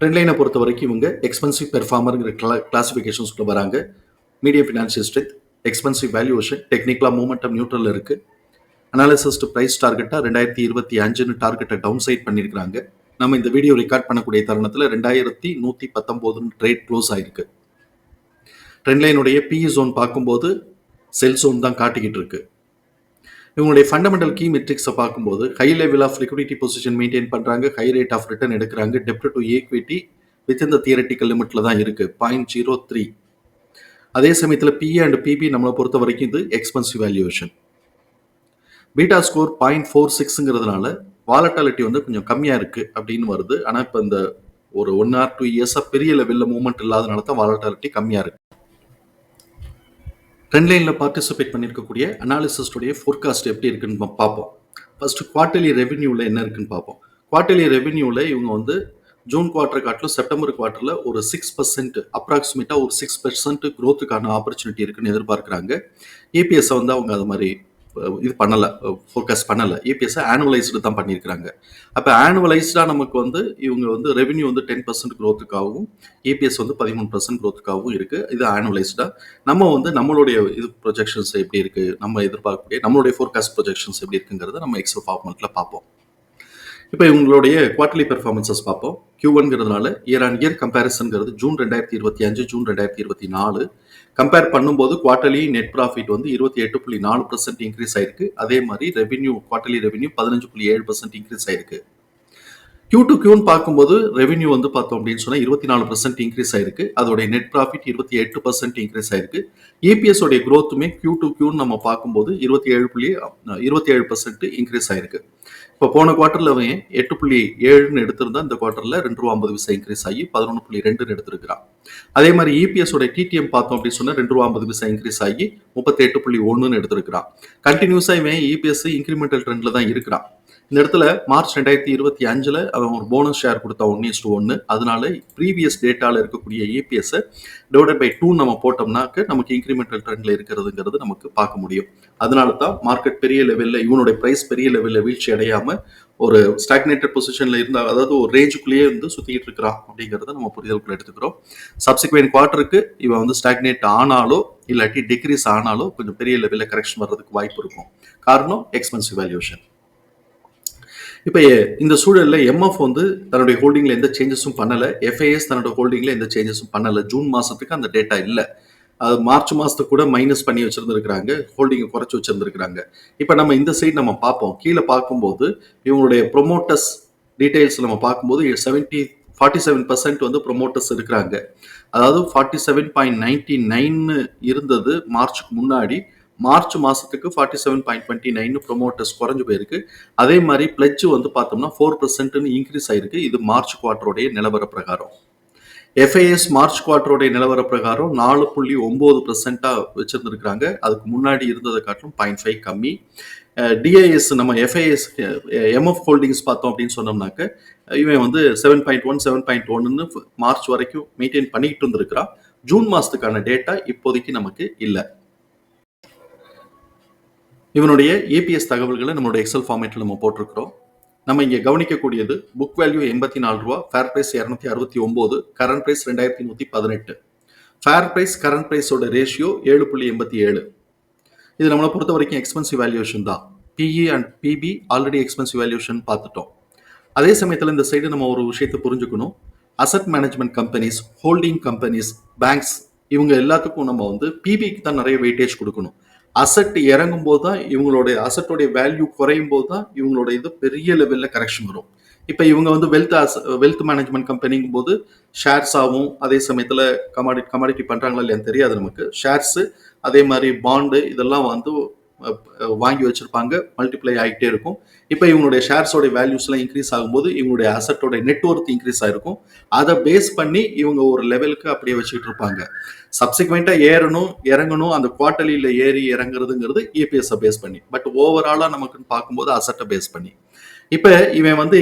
Trend லைனை பொறுத்த வரைக்கும் இவங்க எக்ஸ்பென்சிவ் பெர்ஃபார்மருங்கிற கிளா கிளாசிஃபிகேஷன்ஸ்குள்ள வராங்க. Medium financial strength expensive valuation டெக்னிக்கலாக மூமெண்டம் நியூட்ரல் இருக்குது அனாலிசிஸ்ட் ப்ரைஸ் டார்கெட்டாக ரெண்டாயிரத்தி இருபத்தி அஞ்சுன்னு டார்கெட்டை டவுன் சைட் பண்ணியிருக்காங்க நம்ம இந்த வீடியோ ரெக்கார்ட் பண்ணக்கூடிய தருணத்தில் ரெண்டாயிரத்தி நூற்றி பத்தொம்போதுன்னு ட்ரேட் க்ளோஸ் ஆயிருக்கு. ட்ரெண்ட் லைனுடைய பிஇ ஜோன் பார்க்கும்போது செல் ஜோன் தான் காட்டிக்கிட்டு இருக்குது இவங்களுடைய ஃபண்டமெண்டல் கீ மெட்ரிக்ஸை பார்க்கும்போது high level of liquidity position maintain பண்ணுறாங்க ஹை ரேட் ஆஃப் ரிட்டர்ன் எடுக்கிறாங்க டெப்ட் டு ஈக்விட்டி வித் இந்த தியரட்டிக்கல் லிமிட்டில் தான் இருக்குது பாயிண்ட் ஜீரோ த்ரீ அதே சமயத்தில் பிஏ அண்ட் பிபி நம்மளை பொறுத்த வரைக்கும் இது expensive valuation beta score point four சிக்ஸுங்கிறதுனால volatility வந்து கொஞ்சம் கம்மியாக இருக்குது அப்படின்னு வருது. ஆனால் இப்போ இந்த ஒரு ஒன் ஆர் டூ இயர்ஸாக பெரிய லெவலில் மூவ்மெண்ட் இல்லாதனால தான் வாலட்டாலிட்டி கம்மியாக இருக்குது ட்ரெண்ட் லைனில் பார்ட்டிசிபேட் பண்ணியிருக்கக்கூடிய அனாலிசிஸ்டுடைய ஃபோர்காஸ்ட் எப்படி இருக்குன்னு பார்ப்போம். ஃபர்ஸ்ட் குவார்ட்டர்லி ரெவென்யூவில் என்ன இருக்குன்னு பார்ப்போம். குவார்ட்டர்லி ரெவென்யூவில் இவங்க வந்து ஜூன் குவார்ட்டர் காட்டிலும் செப்டம்பர் குவார்ட்டரில் ஒரு சிக்ஸ் பர்சன்ட் அப்ராக்சிமேட்டாக ஒரு சிக்ஸ் பர்சன்ட் க்ரோத்துக்கான ஆப்பர்ச்சுனிட்டி இருக்குன்னு எதிர்பார்க்குறாங்க. ஏபிஎஸ்ஸை வந்து அவங்க அது மாதிரி இது பண்ணலை ஃபோக்கஸ் பண்ணலை. ஏபிஎஸ்ஸை ஆனுவலைஸ்டு தான் பண்ணியிருக்கிறாங்க. அப்போ ஆனுவலைஸ்டாக நமக்கு வந்து இவங்க வந்து ரெவென்யூ வந்து டென் பர்சன்ட் க்ரோத்துக்காகவும் ஏபிஎஸ் வந்து பதிமூணு பர்சன்ட் க்ரோத்துக்காகவும் இருக்குது இது ஆனுவலைஸ்டாக நம்ம வந்து நம்மளுடைய இது ப்ரொஜெக்ஷன்ஸ் எப்படி இருக்குது நம்ம எதிர்பார்க்கக்கூடிய நம்மளுடைய ஃபோர்காஸ்ட் ப்ரொஜெக்ஷன்ஸ் எப்படி இருக்குங்கிறத நம்ம எக்ஸோ ஃபார்மெண்ட்டில் பார்ப்போம். இப்போ இவங்களுடைய குவார்டர்லி பெர்ஃபார்மன்சஸ் பார்ப்போம். கியூ ஒன்கிறதுனால இயர் ஆன் இயர் கம்பேரிசன்கிறது ஜூன் ரெண்டாயிரத்தி இருபத்தி அஞ்சு ஜூன் ரெண்டாயிரத்தி இருபத்தி நாலு கம்பேர் பண்ணும்போது குவார்டர்லி நெட் ப்ராஃபிட் வந்து இருபத்தி எட்டு புள்ளி நாலு பர்சன்ட் இன்க்ரீஸ் ஆயிருக்கு. அதே மாதிரி ரெவென்யூ குவார்டர்லி ரெவென்யூ பதினஞ்சு புள்ளி ஏழு பர்சன்ட் இன்க்ரீஸ் ஆயிருக்கு. கியூ டு கியூன்னு பார்க்கும்போது ரெவென்யூ வந்து பார்த்தோம் அப்படின்னு சொன்னால் இருபத்தி நாலு பர்சன்ட் இன்க்ரீஸ் ஆயிருக்கு. அதோடைய நெட் ப்ராஃபிட் இருபத்தி எட்டு பர்சன்ட் இன்க்ரீஸ் ஆயிருக்கு. ஏபிஎஸ் உடைய growthமே கியூ டு கியூன்னு நம்ம பார்க்கும்போது இருபத்தி ஏழு புள்ளி இருபத்தி ஏழு பர்சன்ட் இன்க்ரீஸ் ஆயிருக்கு. இப்போ போன குவார்ட்டர்ல அவன் எட்டு புள்ளி ஏழுன்னு எடுத்திருந்தா இந்த குவார்ட்டர்ல ரெண்டு ரூபா ஐம்பது பைசா இன்க்ரீஸ் ஆகி பதினொன்று புள்ளி ரெண்டுன்னு எடுத்திருக்கிறான். அதே மாதிரி இபிஎஸ் உடைய டிடிஎம் பார்த்தோம் அப்படின்னு சொன்னால் ரெண்டு ரூபா ஐம்பது பைசா இன்க்ரீஸ் ஆகி முப்பத்தி எட்டு புள்ளி ஒன்றுன்னு எடுத்திருக்கிறான். கண்டினியூஸாக இவன் இபிஎஸ் இன்க்ரிமெண்டல் ட்ரெண்ட்ல தான் இருக்கிறான். இந்த இடத்துல மார்ச் ரெண்டாயிரத்தி இருபத்தி அஞ்சுல அவன் ஒரு போனஸ் ஷேர் கொடுத்தா ஒன் இஸ்டு ஒன்று அதனால ப்ரீவியஸ் டேட்டாவில் இருக்கக்கூடிய இபிஎஸ் டிவைடட் பை டூ நம்ம போட்டோம்னாக்க நமக்கு இன்க்ரிமெண்டல் ட்ரெண்ட்ல இருக்கிறதுங்கிறது நமக்கு பார்க்க முடியும். அதனால தான் மார்க்கெட் பெரிய லெவலில் இவனுடைய பிரைஸ் பெரிய லெவலில் வீழ்ச்சி அடையாம ஒரு ஸ்டாக்னேட்டட் பொசிஷன்ல இருந்தா அதாவது ஒரு ரேஞ்சுக்குள்ளேயே வந்து சுத்திக்கிட்டு இருக்கிறான் அப்படிங்கிறத நம்ம புரிதலுக்குள்ள எடுத்துக்கிறோம். சப்சிக்வெண்ட் குவார்ட்டருக்கு இவன் வந்து ஸ்டாக்னேட் ஆனாலோ இல்லாட்டி டிக்ரீஸ் ஆனாலோ கொஞ்சம் பெரிய லெவலில் கரெக்ஷன் வர்றதுக்கு வாய்ப்பு இருக்கும். காரணம் எக்ஸ்பென்சிவ் வேல்யூஷன் இப்போ இந்த சூழலில் எம்எஃப் வந்து தன்னுடைய ஹோல்டிங்கில் எந்த சேஞ்சஸும் பண்ணலை. எஃப்ஐஎஸ் தன்னோட ஹோல்டிங்கில் எந்த சேஞ்சஸும் பண்ணலை. ஜூன் மாதத்துக்கு அந்த டேட்டா இல்லை. அது மார்ச் மாதத்துக்கு கூட மைனஸ் பண்ணி வச்சுருந்துருக்குறாங்க. ஹோல்டிங்கை குறைச்சி வச்சிருந்திருக்கிறாங்க. இப்போ நம்ம இந்த சைடு நம்ம பார்ப்போம். கீழே பார்க்கும்போது இவங்களுடைய ப்ரொமோட்டர்ஸ் டீட்டெயில்ஸ் நம்ம பார்க்கும்போது செவன்ட்டி ஃபார்ட்டி செவன் பர்சன்ட் வந்து ப்ரொமோட்டர்ஸ் இருக்கிறாங்க. அதாவது ஃபார்ட்டி செவன் பாயிண்ட் நைன்டி நைன்னு இருந்தது மார்ச்சுக்கு முன்னாடி. மார்ச் மாதத்துக்கு forty seven point twenty nine promoters குறைஞ்சு போயிருக்கு. அதே மாதிரி பிளட்ஜ் வந்து பார்த்தோம்னா ஃபோர் பர்சன்ட்னு இன்க்ரீஸ் ஆயிருக்கு. இது மார்ச் குவார்டருடைய நிலவர பிரகாரம். எஃப்ஐஎஸ் மார்ச் குவார்டருடைய நிலவர பிரகாரம் நாலு புள்ளி ஒம்பது பர்சன்ட்டாக வச்சுருந்துருக்காங்க அதுக்கு முன்னாடி இருந்ததை காட்டிலும் பாயிண்ட் ஃபைவ் கம்மி. டிஐஎஸ் நம்ம எஃப்ஐஎஸ் எம்எஃப் ஹோல்டிங்ஸ் பார்த்தோம் அப்படின்னு சொன்னோம்னாக்க இவன் வந்து seven point one seven point ஒன்னு மார்ச் வரைக்கும் மெயின்டைன் பண்ணிக்கிட்டு இருந்திருக்கிறான். ஜூன் மாதத்துக்கான டேட்டா இப்போதைக்கு நமக்கு இல்லை. இவனுடைய ஏபிஎஸ் தகவல்களை நம்மளோட எக்ஸல் ஃபார்மேட்டில் நம்ம போட்டிருக்கிறோம். நம்ம இங்கே கவனிக்கக்கூடியது புக் வேல்யூ எண்பத்தி நாலு ரூபா ஃபேர் ப்ரைஸ் இரநூத்தி அறுபத்தி ஒம்பது கரண்ட் ப்ரைஸ் ரெண்டாயிரத்தி நூற்றி பதினெட்டு. ஃபேர் ப்ரைஸ் கரண்ட் ப்ரைஸோட ரேஷியோ ஏழு புள்ளி எண்பத்தி ஏழு. இது நம்மளை பொறுத்த வரைக்கும் எக்ஸ்பென்சிவ் வேல்யூஷன் தான். PE and PB already expensive valuation பார்த்துட்டோம். அதே சமயத்தில் இந்த சைடு நம்ம ஒரு விஷயத்தை புரிஞ்சுக்கணும். Asset management companies holding companies banks இவங்க எல்லாத்துக்கும் நம்ம வந்து பிபிக்கு தான் நிறைய வெயிட்டேஜ் கொடுக்கணும். அசட் இறங்கும் போது தான் இவங்களுடைய அசட்டோடைய வேல்யூ குறையும் போது தான் இவங்களோட இது பெரிய லெவலில் கரெக்ஷன் வரும். இப்போ இவங்க வந்து வெல்த் வெல்த் மேனேஜ்மெண்ட் கம்பெனிங்கும் போது ஷேர்ஸ் ஆகும் அதே சமயத்தில் கமாடி கமாடிட்டி பண்ணுறாங்களா இல்லையான்னு தெரியாது நமக்கு. ஷேர்ஸு அதே மாதிரி பாண்டு இதெல்லாம் வந்து வாங்கி வச்சிருப்பாங்க மல்டிப்ளை ஆகிட்டே இருக்கும். இப்போ இவங்களுடைய ஷேர்ஸோட வேல்யூஸ்லாம் இன்க்ரீஸ் ஆகும்போது இவங்களுடைய அசட்டோட நெட்ஒர்க் இன்க்ரீஸ் ஆகிருக்கும் அதை பேஸ் பண்ணி இவங்க ஒரு லெவலுக்கு அப்படியே வச்சுக்கிட்டு இருப்பாங்க. சப்சிக்வெண்ட்டாக ஏறணும் இறங்கணும் அந்த குவார்டலியில் ஏறி இறங்குறதுங்கிறது இபிஎஸ்ஸை பேஸ் பண்ணி. பட் ஓவராலாக நமக்குன்னு பார்க்கும்போது அசட்டை பேஸ் பண்ணி. இப்போ இவன் வந்து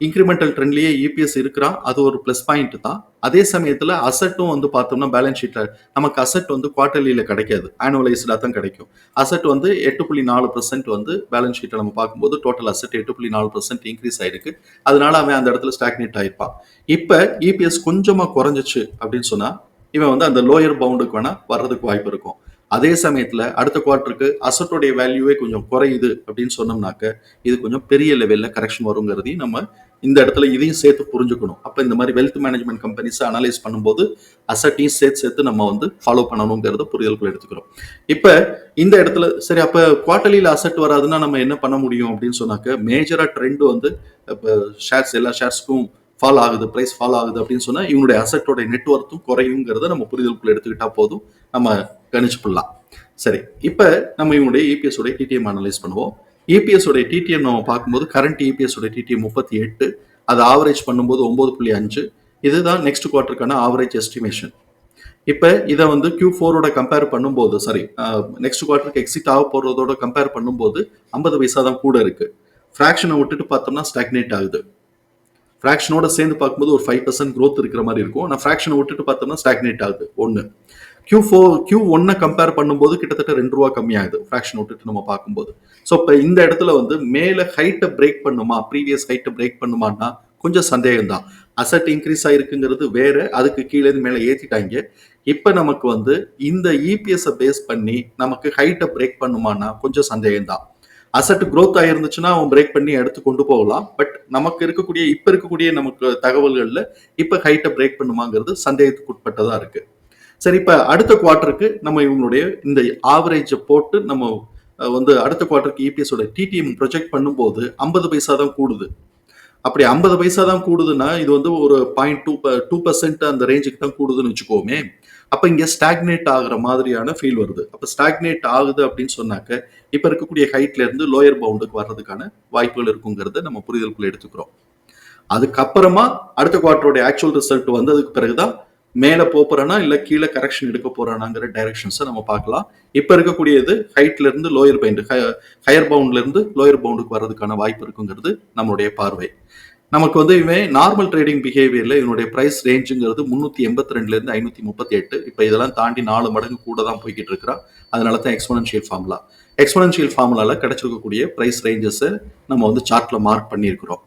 இன்க்ரிமெண்டல் ட்ரெண்ட்லேயே இபிஎஸ் இருக்கிறான். அது ஒரு ப்ளஸ் பாயிண்ட் தான். அதே சமயத்தில் அசட்டும் வந்து பார்த்தோம்னா பேலன்ஸ் ஷீட்டில் நமக்கு அசட் வந்து குவார்டர்லியில் கிடைக்காது. ஆனுவலைஸ்டாக தான் கிடைக்கும். அசட் வந்து எட்டு புள்ளி நாலு பர்சன்ட் வந்து பேலன்ஸ் ஷீட்டை நம்ம பார்க்கும்போது டோட்டல் அசட் எட்டு புள்ளி நாலு பர்சன்ட் இன்க்ரீஸ் ஆயிருக்கு. அதனால அவன் அந்த இடத்துல ஸ்டாக்னேட் ஆயிருப்பான். இப்போ இபிஎஸ் கொஞ்சமாக குறைஞ்சிச்சு அப்படின்னு சொன்னால் இவன் வந்து அந்த லோயர் பவுண்டுக்கு வேணால் வர்றதுக்கு வாய்ப்பு இருக்கும். அதே சமயத்தில் அடுத்த குவார்ட்டருக்கு அசட்டோடைய வேல்யூவே கொஞ்சம் குறையுது அப்படின்னு சொன்னோம்னாக்க இது கொஞ்சம் பெரிய லெவலில் கரெக்ஷன் வருங்கிறதையும் நம்ம இந்த இடத்துல இதையும் சேர்த்து புரிஞ்சுக்கணும். அப்போ இந்த மாதிரி வெல்த் மேனேஜ்மெண்ட் கம்பெனிஸை அனலைஸ் பண்ணும்போது அசட்டையும் சேர்த்து சேர்த்து நம்ம வந்து ஃபாலோ பண்ணணுங்கிறத புரிதலுக்குள்ள எடுத்துக்கிறோம். இப்போ இந்த இடத்துல சரி அப்போ குவார்ட்டர்லியில் அசட் வராதுன்னா நம்ம என்ன பண்ண முடியும் அப்படின்னு சொன்னாக்க மேஜராக ட்ரெண்ட் வந்து இப்போ ஷேர்ஸ் எல்லா ஷேர்ஸ்க்கும் ஃபால் ஆகுது ப்ரைஸ் ஃபால் ஆகுது அப்படின்னு சொன்னால் இவனுடைய அசட்டோட நெட்ஒர்த்தும் குறையுங்கிறத நம்ம புரிதலுக்குள்ள எடுத்துக்கிட்டா போதும். நம்ம கணிச்சுப்படலாம். சரி இப்போ நம்ம இவனுடைய இபிஎஸ் உடைய டிடிஎம் அனலைஸ் பண்ணுவோம். இபிஎஸ் உடைய டிடிஎம் நம்ம பார்க்கும்போது கரண்ட் இபிஎஸ் உடைய டிடிஎம் முப்பத்தி எட்டு அது ஆவரேஜ் பண்ணும்போது ஒன்பது புள்ளி அஞ்சு. இதுதான் நெக்ஸ்ட் குவார்ட்டருக்கான ஆவரேஜ் எஸ்டிமேஷன் இப்போ இதை வந்து கியூ ஃபோரோட கம்பேர் பண்ணும்போது சாரி நெக்ஸ்ட் குவார்ட்டருக்கு எக்ஸிட் ஆக போகிறதோட கம்பேர் பண்ணும்போது ஐம்பது பைசா தான் கூட இருக்குது ஃப்ராக்ஷனை விட்டுட்டு பார்த்தோம்னா ஸ்டாக்னேட் ஆகுது. ஃப்ராக்ஷனோட சேர்ந்து பார்க்கும்போது ஒரு ஃபைவ் பர்சன்ட் க்ரோத் இருக்கிற மாதிரி இருக்கும். ஆனால் ஃப்ராக்ஷனை விட்டுட்டு பார்த்தோம்னா ஸ்டாக்னேட் ஆகுது. ஒன்று கியூ ஃபோர் கியூ ஒன்னை கம்பேர் பண்ணும்போது கிட்டத்தட்ட ரெண்டு ரூபா கம்மியாகுது ஃப்ராக்ஷன் விட்டுட்டு நம்ம பார்க்கும்போது. ஸோ இப்போ இந்த இடத்துல வந்து மேலே ஹைட்டை பிரேக் பண்ணுமா ப்ரீவியஸ் ஹைட்டை பிரேக் பண்ணுமான்னா கொஞ்சம் சந்தேகம் தான் அசட் இன்க்ரீஸ் ஆயிருக்குங்கிறது வேற அதுக்கு கீழே மேலே ஏற்றிட்டாங்க இப்போ நமக்கு வந்து இந்த இபிஎஸ்ஸை பேஸ் பண்ணி நமக்கு ஹைட்டை பிரேக் பண்ணுமான்னா கொஞ்சம் சந்தேகம் தான் அசட் க்ரோத் ஆயிருந்துச்சுன்னா அவன் பிரேக் பண்ணி எடுத்து கொண்டு போகலாம். பட் நமக்கு இருக்கக்கூடிய இப்போ இருக்கக்கூடிய நமக்கு தகவல்களில் இப்போ ஹைட்டை பிரேக் பண்ணுமாங்கிறது சந்தேகத்துக்கு உட்பட்டதாக இருக்குது சரி இப்போ அடுத்த குவார்ட்டருக்கு நம்ம இவங்களுடைய இந்த ஆவரேஜை போட்டு நம்ம வந்து அடுத்த குவார்ட்டருக்கு இபிஎஸோட டிடிஎம் ப்ரொஜெக்ட் பண்ணும்போது ஐம்பது பைசா தான் கூடுது. அப்படி ஐம்பது பைசா தான் கூடுதுன்னா இது வந்து ஒரு பாயிண்ட் டூ டூ பர்சன்ட் அந்த ரேஞ்சுக்கு தான் கூடுதுன்னு வச்சுக்கோமே. அப்போ இங்கே ஸ்டாக்னேட் ஆகுற மாதிரியான ஃபீல் வருது. அப்போ ஸ்டாக்னேட் ஆகுது அப்படின்னு சொன்னாக்க இப்போ இருக்கக்கூடிய ஹைட்ல இருந்து லோயர் பவுண்டுக்கு வர்றதுக்கான வாய்ப்புகள் இருக்குங்கிறத நம்ம புரிதலுக்குள்ள எடுத்துக்கிறோம். அதுக்கப்புறமா அடுத்த குவார்ட்டருடைய ஆக்சுவல் ரிசல்ட் வந்ததுக்கு பிறகுதான் மேலே போறனா இல்லை கீழே கரெக்ஷன் எடுக்க போகிறானாங்கிற டைரக்ஷன்ஸை நம்ம பார்க்கலாம். இப்போ இருக்கக்கூடியது ஹைட்ல இருந்து லோயர் பைண்டு ஹையர் பவுண்ட்ல இருந்து லோயர் பவுண்டுக்கு வர்றதுக்கான வாய்ப்பு இருக்குங்கிறது நம்மளுடைய பார்வை. நமக்கு வந்து இவன் நார்மல் ட்ரேடிங் பிஹேவியர்ல இவனுடைய பிரைஸ் ரேஞ்சுங்கிறது முந்நூற்றி எண்பத்தி ரெண்டுல இருந்து ஐநூற்றி முப்பத்தி எட்டு. இப்போ இதெல்லாம் தாண்டி நாலு மடங்கு கூட தான் போய்கிட்டு இருக்கிறான். அதனால தான் எக்ஸ்போனன்ஷியல் ஃபார்முலா எக்ஸ்போனன்ஷியல் ஃபார்முலால கிடைச்சிருக்கக்கூடிய பிரைஸ் ரேஞ்சஸை நம்ம வந்து சார்ட்ல மார்க் பண்ணியிருக்கிறோம்.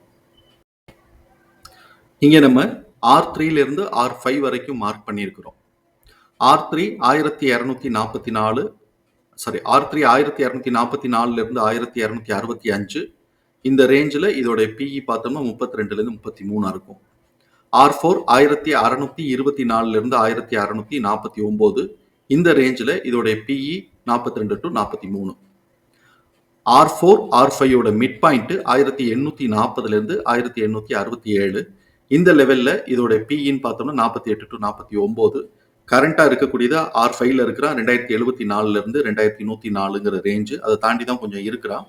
இங்கே நம்ம ஆர் த்ரீலேருந்து ஆர் ஃபைவ் வரைக்கும் மார்க் பண்ணியிருக்கிறோம். ஆர் த்ரீ ஆயிரத்தி இரநூத்தி நாற்பத்தி நாலு சாரி ஆர் த்ரீ ஆயிரத்தி இரநூத்தி நாற்பத்தி நாலுலேருந்து ஆயிரத்தி இரநூத்தி அறுபத்தி அஞ்சு இந்த ரேஞ்சில் இதோட பிஇ பார்த்தோம்னா முப்பத்தி ரெண்டுலேருந்து முப்பத்தி மூணாக இருக்கும். ஆர் ஃபோர் ஆயிரத்தி அறநூத்தி இருபத்தி நாலுலேருந்து ஆயிரத்தி அறநூத்தி நாற்பத்தி ஒம்பது இந்த ரேஞ்சில் இதோடைய பிஇ நாற்பத்தி ரெண்டு டு நாற்பத்தி மூணு. ஆர் ஃபோர் ஆர் ஃபைவோட மிட் பாயிண்ட்டு ஆயிரத்தி எண்ணூற்றி நாற்பதுலேருந்து ஆயிரத்தி எண்ணூற்றி அறுபத்தி ஏழு இந்த லெவலில் இதோட பிஇன்னு பார்த்தோம்னா நாற்பத்தி எட்டு டு நாற்பத்தி ஒம்பது. கரண்ட்டாக இருக்கக்கூடியது ஆர் ஃபைவ்ல இருக்கிறான் ரெண்டாயிரத்தி எழுபத்தி நாலுலேருந்து ரெண்டாயிரத்தி நூற்றி நாலுங்கிற ரேஞ்சு அதை தாண்டி தான் கொஞ்சம் இருக்கிறான்.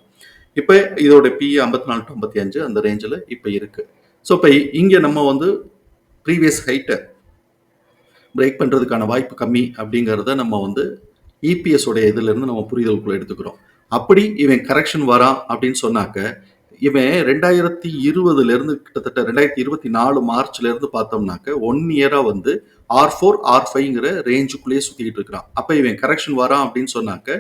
இப்போ இதோட பிஇ ஐம்பத்தி நாலு டு ஐம்பத்தி அஞ்சு அந்த ரேஞ்சில் இப்போ இருக்கு. ஸோ இப்போ இங்கே நம்ம வந்து ப்ரீவியஸ் ஹைட்டை பிரேக் பண்ணுறதுக்கான வாய்ப்பு கம்மி அப்படிங்கிறத நம்ம வந்து இபிஎஸ் உடைய இதுலேருந்து நம்ம புரிதலுக்குள்ள எடுத்துக்கிறோம். அப்படி இவன் கரெக்ஷன் வரான் அப்படின்னு சொன்னாக்க இவன் ரெண்டாயிரத்தி இருபதுல இருந்து கிட்டத்தட்ட ரெண்டாயிரத்தி இருபத்தி நாலு மார்ச்ல இருந்து பார்த்தோம்னாக்க ஒன் இயரா வந்து ஆர் ஃபோர் ஆர் ஃபைவ்ங்கிற ரேஞ்சுக்குள்ளேயே சுத்திக்கிட்டு இருக்கிறான். அப்ப இவன் கரெக்ஷன் வரான் அப்படின்னு சொன்னாக்க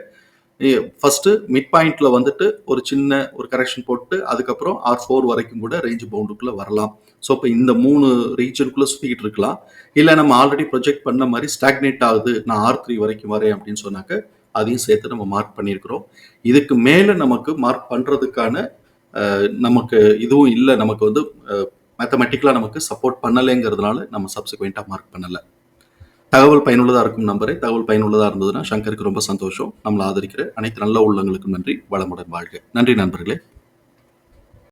ஃபர்ஸ்ட் மிட் பாயிண்ட்ல வந்துட்டு ஒரு சின்ன ஒரு கரெக்ஷன் போட்டு அதுக்கப்புறம் ஆர் ஃபோர் வரைக்கும் கூட ரேஞ்ச் பவுண்டுக்குள்ள வரலாம். ஸோ இப்போ இந்த மூணு ரீஜனுக்குள்ள சுத்திக்கிட்டு இருக்கலாம். இல்லை நம்ம ஆல்ரெடி ப்ரொஜெக்ட் பண்ண மாதிரி ஸ்டாக்னேட் ஆகுது நான் ஆர் த்ரீ வரைக்கும் வரேன் அப்படின்னு சொன்னாக்க அதையும் சேர்த்து நம்ம மார்க் பண்ணியிருக்கிறோம். இதுக்கு மேலே நமக்கு மார்க் பண்ணுறதுக்கான நமக்கு இதுவும் இல்லை நமக்கு வந்து மேத்தமெட்டிக்கலாக நமக்கு சப்போர்ட் பண்ணலைங்கிறதுனால நம்ம சப்சிக்வெண்ட்டாக மார்க் பண்ணலை. தகவல் பயனுள்ளதாக இருக்கும் நம்பரை தகவல் பயனுள்ளதாக இருந்ததுன்னா சங்கருக்கு ரொம்ப சந்தோஷம். நம்மளை ஆதரிக்கிற அனைத்து நல்ல உள்ளங்களுக்கும் நன்றி வளமுடன் வாழ்க. நன்றி நண்பர்களே.